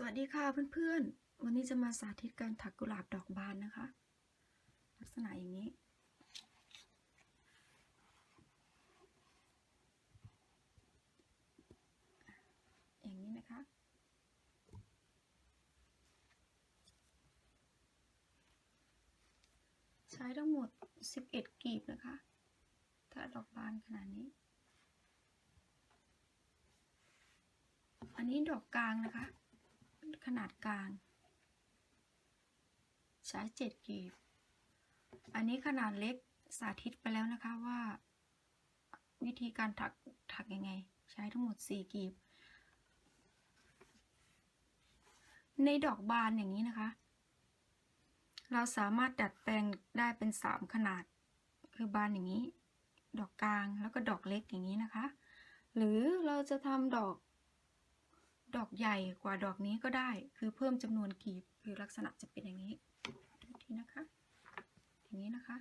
สวัสดีค่ะเพื่อนๆ วันนี้จะมาสาธิตการถักกุหลาบดอกบานนะคะ ลักษณะอย่างนี้ อย่างนี้นะคะ ใช้ทั้งหมด 11กลีบนะคะ ถ้าดอกบานขนาดนี้ อันนี้ดอกกลางนะคะ ขนาดกลาง ใช้เจ็ดกลีบอันนี้ขนาดเล็กสาธิตไปแล้วนะคะว่า วิธีการถักถักยังไง ใช้ทั้งหมดสี่กลีบ ในดอกบานอย่างนี้นะคะ เราสามารถดัดแปลงได้เป็นสามขนาด คือบานอย่างนี้ ดอกกลางแล้วก็ดอกเล็กอย่างนี้นะคะ หรือเราจะทำดอก ดอกใหญ่กว่าดอกนี้ก็ได้ คือเพิ่มจำนวนกลีบ คือลักษณะจะเป็นอย่างนี้ดูทีนะคะ อย่างนี้นะคะ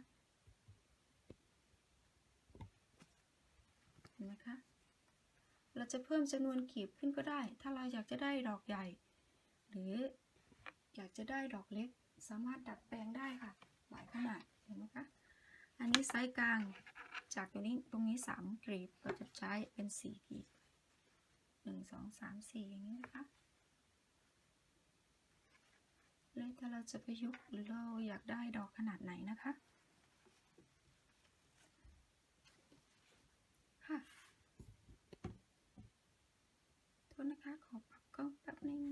เห็นไหมคะ เราจะเพิ่มจำนวนกลีบขึ้นก็ได้ ถ้าเราอยากจะได้ดอกใหญ่ หรืออยากจะได้ดอกเล็ก สามารถดัดแปลงได้ค่ะ หลายขนาด เห็นไหมคะ อันนี้ไซส์กลาง จากตรงนี้ ตรงนี้สามกลีบเราจะใช้เป็นสี่กลีบ หนึ่งสองสามสี่อย่างนี้นะคะแล้วแต่เราจะประยุกต์หรือเราอยากได้ดอกขนาดไหนนะคะค่ะโทษนะคะขอปรับกล้องแป๊บนึง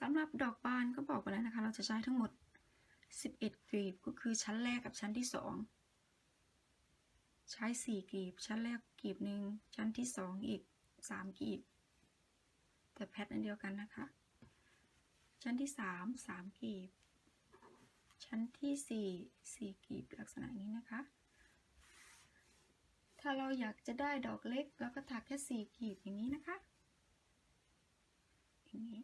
สำหรับดอกบานก็บอกไปแล้วนะคะ เราจะใช้ทั้งหมด 11กลีบก็คือชั้นแรกกับชั้นที่สอง ใช้สี่กลีบ ชั้นแรกกลีบหนึ่งชั้นที่สองอีกสามกลีบ แต่แพทอันเดียวกันนะคะ ชั้นที่สามสามกลีบ ชั้นที่สี่สี่กลีบลักษณะนี้นะคะ ถ้าเราอยากจะได้ดอกเล็กเราก็ถักแค่สี่กลีบอย่างนี้นะคะอย่างนี้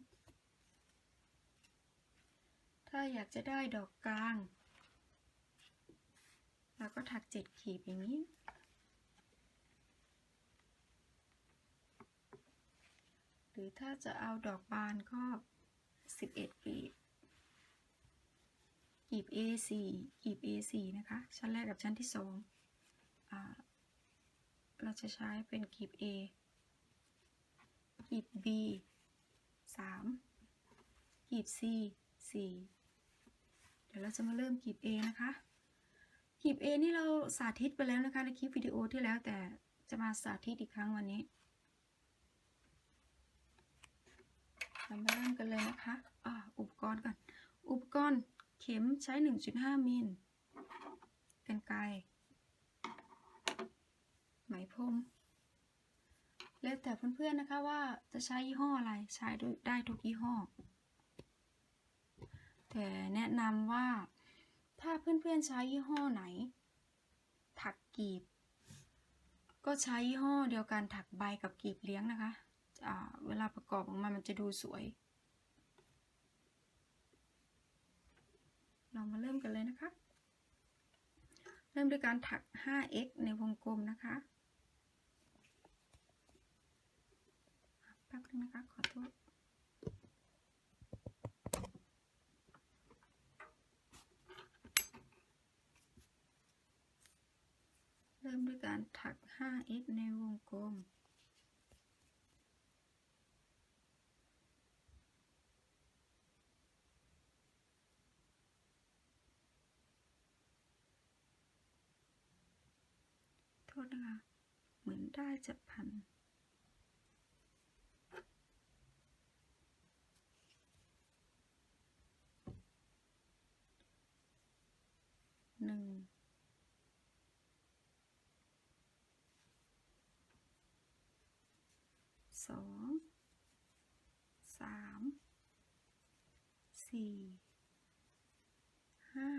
ถ้าอยากจะได้ดอกกลาง เราก็ถักเจ็ดขีดอย่างนี้ หรือถ้าจะเอาดอกบานก็สิบเอ็ดกีบกีบ A4 กีบ A4 นะคะ ชั้นแรกกับชั้นที่สองเราจะใช้เป็นกีบ A กีบ B สามกีบ C สี่เดี๋ยวเราจะมาเริ่มกีบ A นะคะ คลิป A นี่เราสาธิตไปแล้วนะคะในคลิปวิดีโอที่แล้วแต่จะมาสาธิตอีกครั้งวันนี้ เรามาเริ่มกันเลยนะคะอ่าอุปกรณ์ก่อน อุปกรณ์เข็มใช้ 1.5 มิลกันไกรไหมพรมแล้วแต่เพื่อนๆนะคะว่าจะใช้ยี่ห้ออะไรใช้ได้ทุกยี่ห้อ แต่แนะนำว่า ถ้าเพื่อนๆใช้ยี่ห้อไหน ถักกีบ ก็ใช้ยี่ห้อเดียวกันถักใบกับกีบเลี้ยงนะคะอ่าเวลาประกอบออกมามันจะดูสวย เรามาเริ่มกันเลยนะคะ เริ่มด้วยการถัก 5x ในวงกลมนะคะแป๊บนึงนะคะขอโทษ เริ่ม ด้วยการถัก 5x ในวงกลม โทษนะคะ เหมือนได้จะพันหนึ่ง สองสามสี่ห้า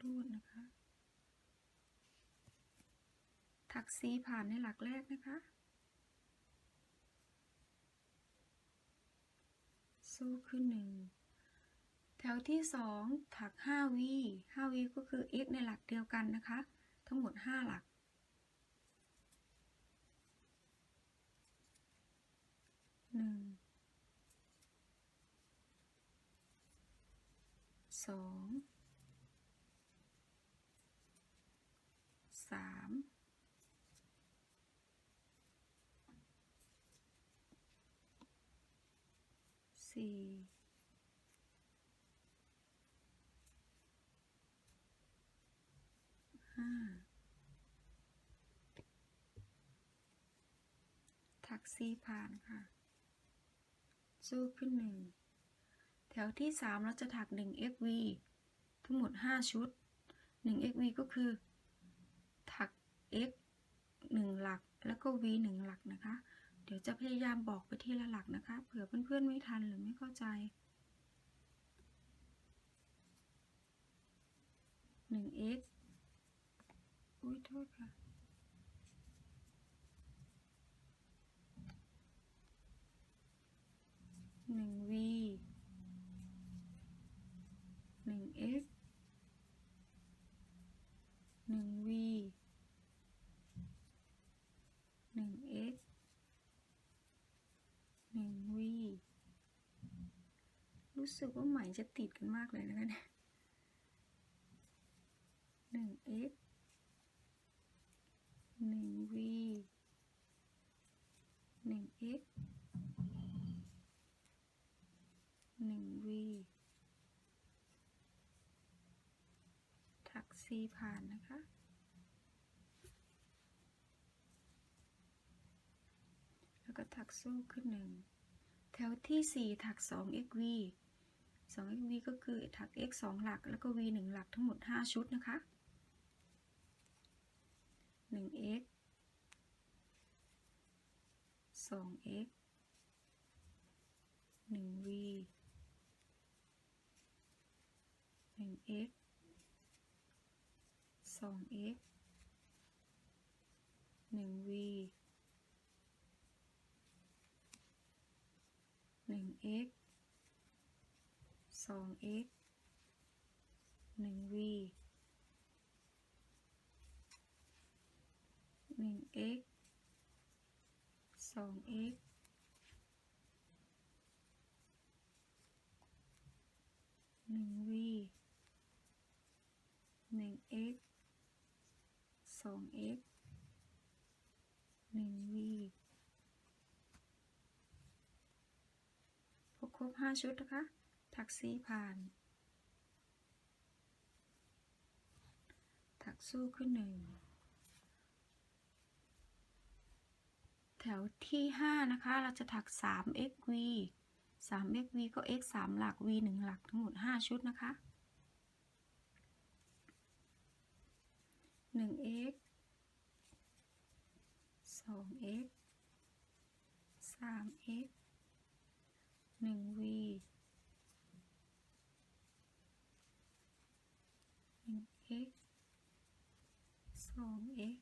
รูดนะคะ ถักสีผ่านในหลักแรกนะคะสู้ขึ้นหนึ่งแถวที่สองถัก5วี5วีก็คือ x ในหลักเดียวกันนะคะ ทั้งหมด5หลัก หนึ่งสองสามสี่ห้าถักซี่ผ่านค่ะ สู้ขึ้นหนึ่งแถวที่สามเราจะถักหนึ่ง xv ทั้งหมดห้าชุดหนึ่ง xv ก็คือ ถัก x หนึ่งหลัก แล้วก็ v หนึ่งหลักนะคะ เดี๋ยวจะพยายามบอกไปทีละหลักนะคะ เผื่อเพื่อนๆไม่ทันหรือไม่เข้าใจหนึ่ง x อุ้ยโทษค่ะ หนึ่ง v หนึ่ง x หนึ่ง v หนึ่ง x หนึ่ง v รู้สึกว่าไหมจะติดกันมากเลยนะคะเนี่ยหนึ่ง x ซีผ่านนะคะ แล้วก็ถักสู้ขึ้นหนึ่ง แถวที่ 4 ถัก 2 xv 2 xv ก็คือถัก x 2 หลัก แล้วก็ v 1 หลักทั้งหมด 5 ชุดนะคะ 1x 2x 1v 1x 2x 1v 1x 2x 1v 1x 2x 1v 1x 2x 1 v พบครบ 5 ชุดนะคะ ถักซีผ่าน ถักสู้ขึ้นหนึ่งแถวที่ 5 นะคะ เราจะถัก 3xv 3xv ก็ x 3 หลัก v 1 หลักทั้งหมด 5 ชุดนะคะ 1x 2x 3x 1 v. 1x 2x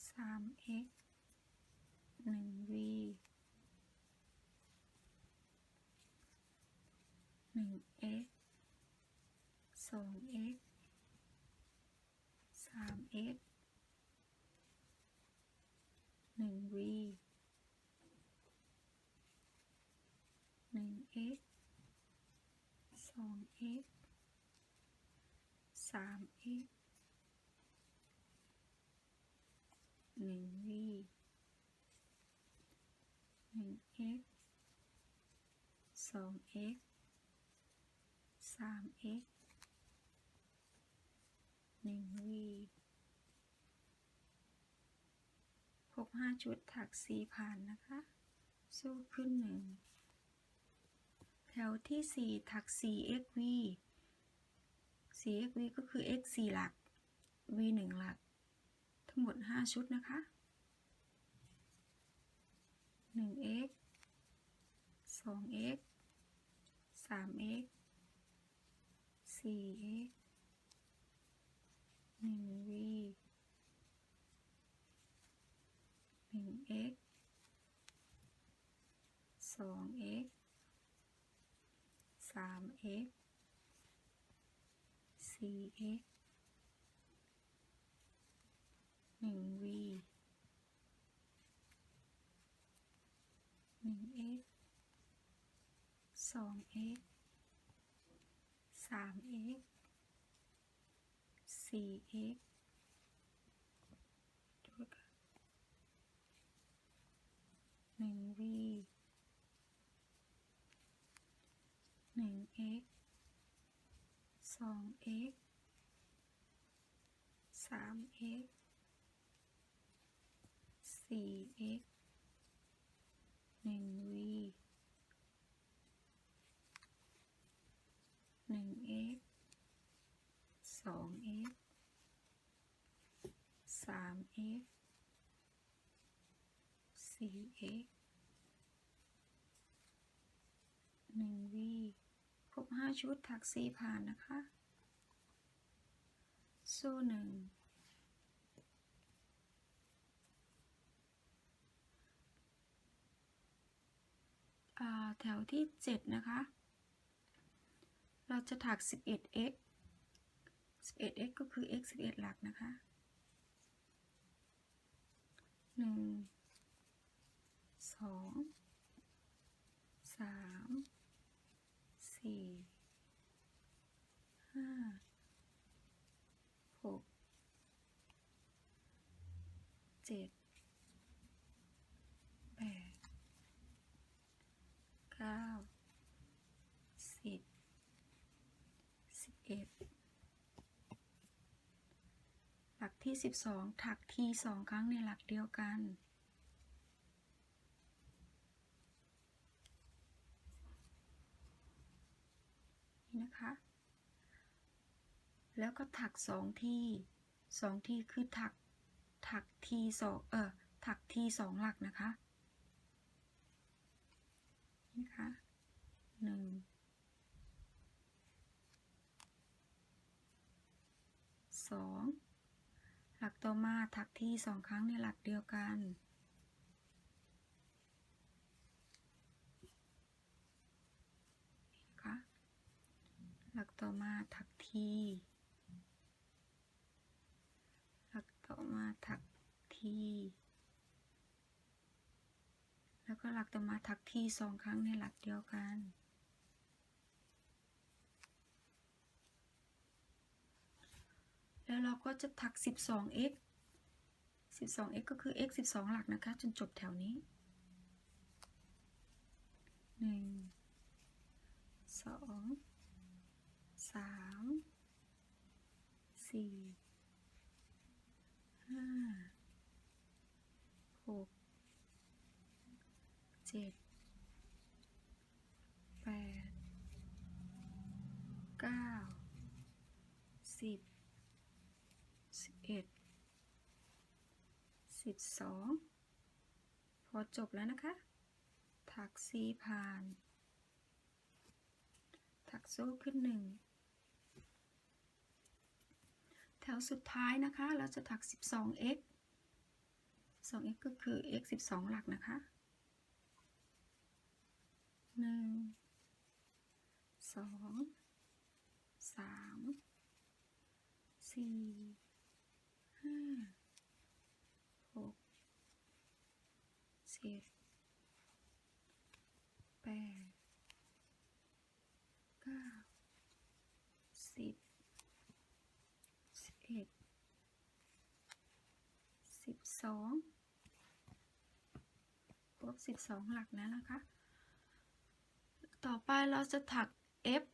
3x 1y 3 x 1 v 1 x 2 x 3 x 1 v 1 x 2 x 3 x 1 v ครบ5ชุดถักสีผ่านนะคะ สู้ขึ้นหนึ่งแถวที่4ถัก4 xv 4 xv ก็คือ x 4หลัก v 1หลัก ทั้งหมด 5 ชุดนะคะ 1x 2x 3x 4x สองเอ็กสามเอ็กสี่เอ็กหนึ่งวีหนึ่งเอ็กสองเอ็กสามเอ็กสี่เอ็ก 2x 3x 4x 1v 1x 2x 3x 4x 1v รบ5ชุดถัก4ผ่านนะคะโซ่หนึ่งแถวที่ 7 นะคะ เราจะถัก 11x 11x ก็คือ x 11 หลักนะคะ 1 2 3 4 5 6 7 8เจ็ดแปดเก้าสิบสิบเอ็ดหลักที่สิบสองถักทีสองครั้งในหลักเดียวกันนะคะ แล้วก็ถักสองที่สองที่คือถัก ถักทีสองเออถักทีสองหลักนะคะนะคะหนึ่งสองหลักต่อมาถักที่สองครั้งในหลักเดียวกันนะคะหลักต่อมาถักทีหลัก ต่อมาถักที แล้วก็หลักต่อมาถักทีสองครั้งในหลักเดียวกันแล้วเราก็จะถัก 12x 12x ก็คือ x 12 หลักนะคะ จนจบแถวนี้ 1 2 3 4 5 6เจ็ดแปดเก้าสิบสิบเอ็ดสิบสองพอจบแล้วนะคะ ถักซีผ่าน ถักโซ่ขึ้นหนึ่ง ถวสุดท้ายนะคะ เราจะถัก 12x 2x ก็คือ x 12 หลักนะคะ 1 2 3 4 5 6 7 8 องครบสิบสองหลักแล้วนะคะ ต่อไปเราจะถัก F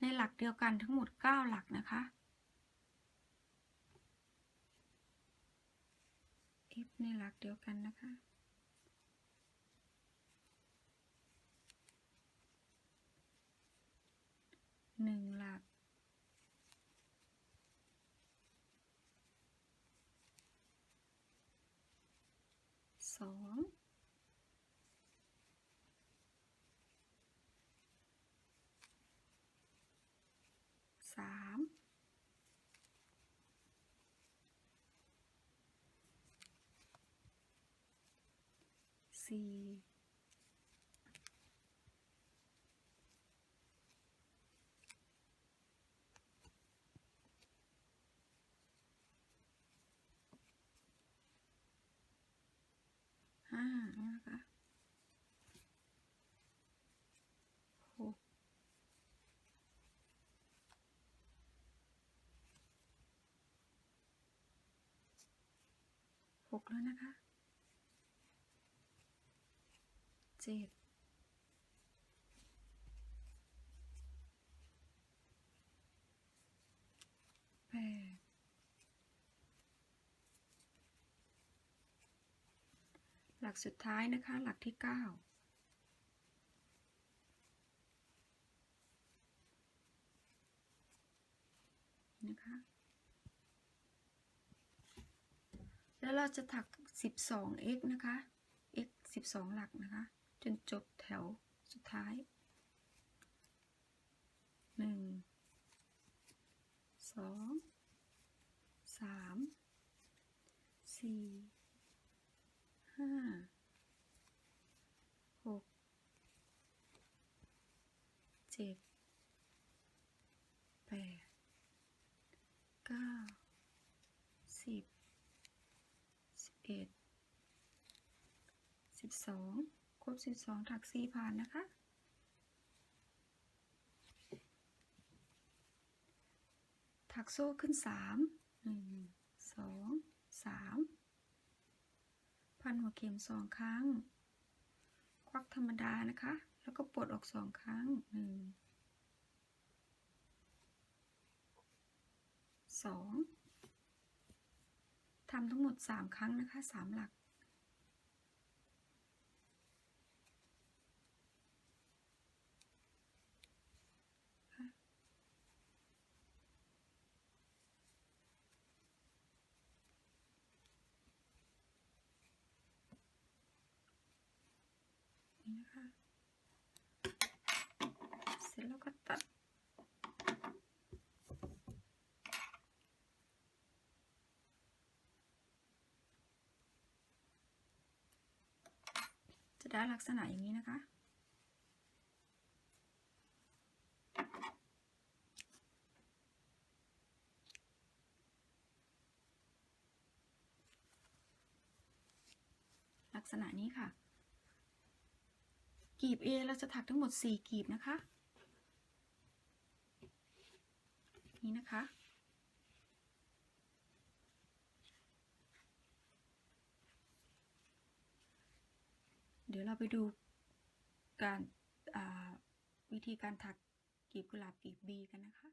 ในหลักเดียวกันทั้งหมด 9 หลักนะคะ F ในหลักเดียวกันนะคะ หนึ่งหลัก สองสามสี่ หาเนี่ยนะคะกหกแล้วนะคะเจ็ด ลักสุดท้ายนะคะ หลักที่เก้านะคะ แล้วเราจะถัก 12x นะคะ x 12 หลักนะคะ จนจบแถวสุดท้าย 1 2 3 4 5 6 7 8เก้าสิบสิบเอ็ดสิบสองครบสิบสองถักสี่ผ่านนะคะถักโซ่ขึ้นสามหนึ่งสองสาม พันหัวเข็มสองครั้ง ควักธรรมดานะคะ แล้วก็ปลดออกสองครั้งหนึ่งสองทำทั้งหมดสามครั้งนะคะสามหลัก นี่นะคะ เสร็จ แล้วก็ตัด จะได้ลักษณะอย่างนี้นะคะลักษณะนี้ค่ะ กีบ A เราจะถักทั้งหมด 4 กีบนะคะ นี่นะคะ เดี๋ยวเราไปดูการาวิธีการถักกีบกุหลาบกีบบีกันนะคะ